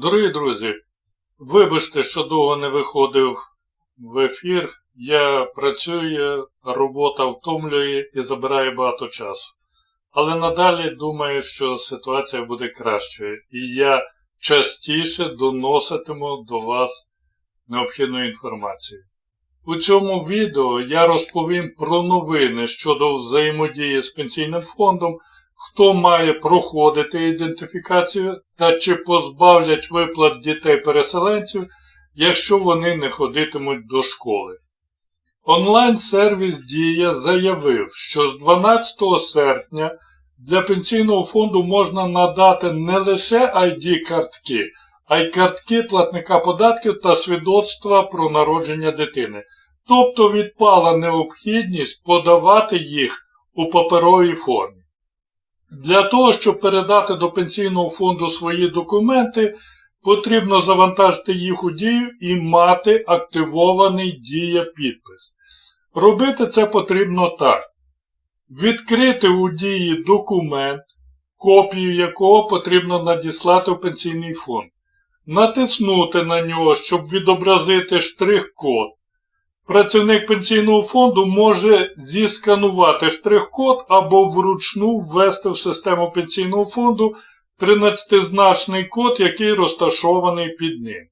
Дорогі друзі, вибачте, що довго не виходив в ефір. Я працюю, робота втомлює і забирає багато часу. Але надалі думаю, що ситуація буде кращою, і я частіше доноситиму до вас необхідну інформацію. У цьому відео я розповім про новини щодо взаємодії з пенсійним фондом, хто має проходити ідентифікацію та чи позбавлять виплат дітей-переселенців, якщо вони не ходитимуть до школи. Онлайн-сервіс Дія заявив, що з 12 серпня для пенсійного фонду можна надати не лише ID-картки, а й картки платника податків та свідоцтва про народження дитини. Тобто відпала необхідність подавати їх у паперовій формі. Для того, щоб передати до пенсійного фонду свої документи, потрібно завантажити їх у дію і мати активований дія підпис. Робити це потрібно так. Відкрити у дії документ, копію якого потрібно надіслати в пенсійний фонд. Натиснути на нього, щоб відобразити штрих-код. Працівник пенсійного фонду може зісканувати штрих-код або вручну ввести в систему пенсійного фонду 13-значний код, який розташований під ним.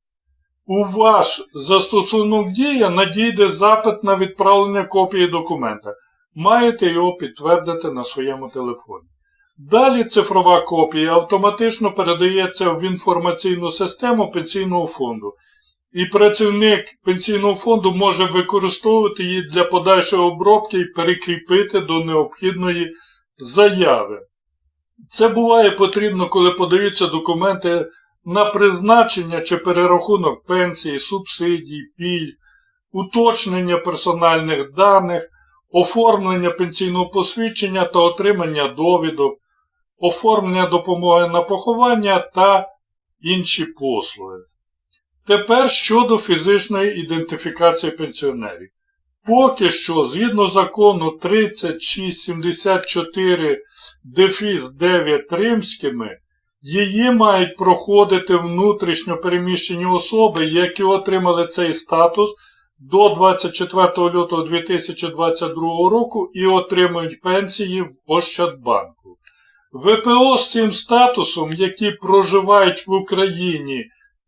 У ваш застосунок дія надійде запит на відправлення копії документа. Маєте його підтвердити на своєму телефоні. Далі цифрова копія автоматично передається в інформаційну систему пенсійного фонду і працівник пенсійного фонду може використовувати її для подальшої обробки і перекріпити до необхідної заяви. Це буває потрібно, коли подаються документи на призначення чи перерахунок пенсії, субсидій, пільг, уточнення персональних даних, оформлення пенсійного посвідчення та отримання довідок, оформлення допомоги на поховання та інші послуги. Тепер щодо фізичної ідентифікації пенсіонерів. Поки що, згідно закону 3674 дефіс 9 римськими, її мають проходити внутрішньо переміщені особи, які отримали цей статус до 24 лютого 2022 року і отримують пенсії в Ощадбанку. ВПО з цим статусом, які проживають в Україні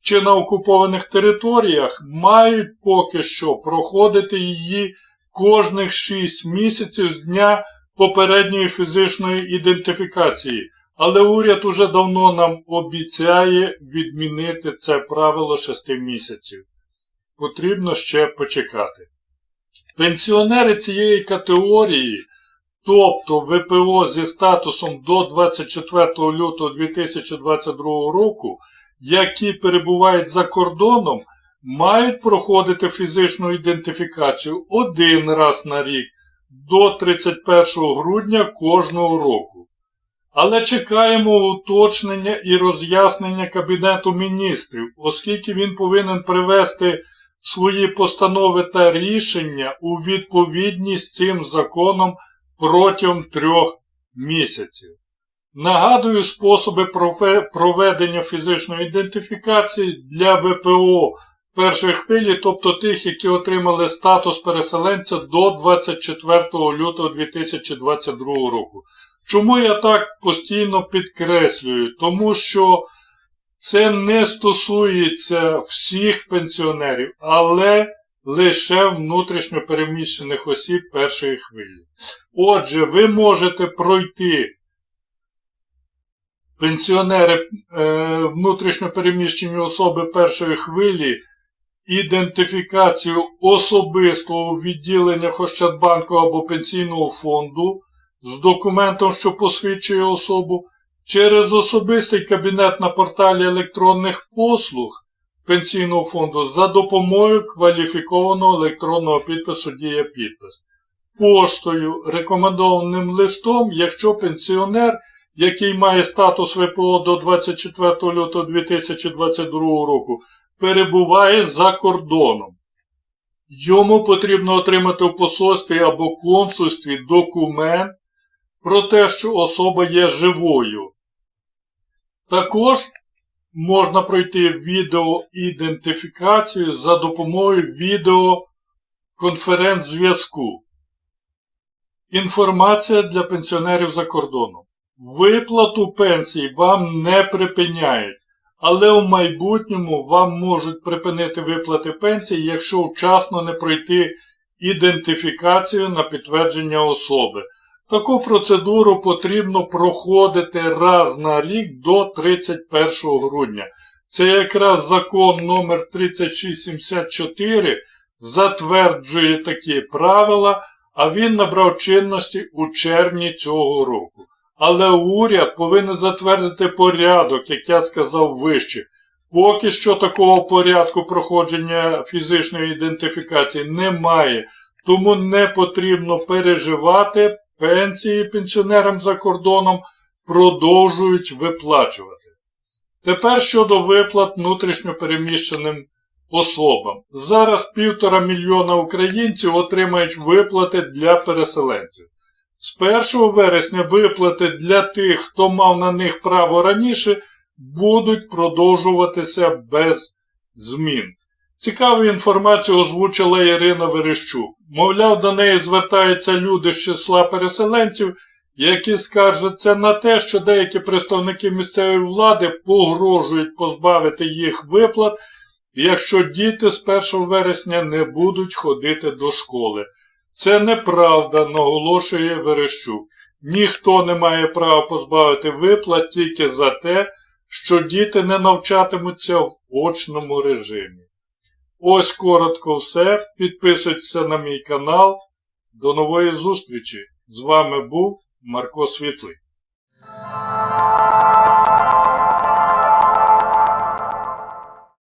чи на окупованих територіях мають поки що проходити її кожних 6 місяців з дня попередньої фізичної ідентифікації. Але уряд уже давно нам обіцяє відмінити це правило 6 місяців. Потрібно ще почекати. Пенсіонери цієї категорії, тобто ВПО зі статусом до 24 лютого 2022 року, які перебувають за кордоном, мають проходити фізичну ідентифікацію один раз на рік до 31 грудня кожного року. Але чекаємо уточнення і роз'яснення Кабінету міністрів, оскільки він повинен привести свої постанови та рішення у відповідність цим законом протягом трьох місяців. Нагадую способи проведення фізичної ідентифікації для ВПО першої хвилі, тобто тих, які отримали статус переселенця до 24 лютого 2022 року. Чому я так постійно підкреслюю? Тому що це не стосується всіх пенсіонерів, але лише внутрішньо переміщених осіб першої хвилі. Отже, ви можете пройти пенсіонери е, внутрішньопереміщені особи першої хвилі, ідентифікацію особистого відділення Ощадбанку або пенсійного фонду з документом, що посвідчує особу, через особистий кабінет на порталі електронних послуг пенсійного фонду за допомогою кваліфікованого електронного підпису Дія підпис. Поштою, рекомендованим листом, якщо пенсіонер який має статус ВПО до 24 лютого 2022 року, перебуває за кордоном. Йому потрібно отримати в посольстві або консульстві документ про те, що особа є живою. Також можна пройти відеоідентифікацію за допомогою відеоконференц-зв'язку. Інформація для пенсіонерів за кордоном. Виплату пенсій вам не припиняють, але у майбутньому вам можуть припинити виплати пенсій, якщо вчасно не пройти ідентифікацію на підтвердження особи. Таку процедуру потрібно проходити раз на рік до 31 грудня. Це якраз закон номер 3674 затверджує такі правила, а він набрав чинності у червні цього року. Але уряд повинен затвердити порядок, як я сказав вище. Поки що такого порядку проходження фізичної ідентифікації немає, тому не потрібно переживати, пенсії пенсіонерам за кордоном продовжують виплачувати. Тепер щодо виплат внутрішньопереміщеним особам. Зараз півтора мільйона українців отримають виплати для переселенців. З 1 вересня виплати для тих, хто мав на них право раніше, будуть продовжуватися без змін. Цікаву інформацію озвучила Ірина Верещук. Мовляв, до неї звертаються люди з числа переселенців, які скаржаться на те, що деякі представники місцевої влади погрожують позбавити їх виплат, якщо діти з 1 вересня не будуть ходити до школи. Це неправда, наголошує Верещук. Ніхто не має права позбавити виплат тільки за те, що діти не навчатимуться в очному режимі. Ось коротко все. Підписуйтеся на мій канал. До нової зустрічі! З вами був Марко Світлий.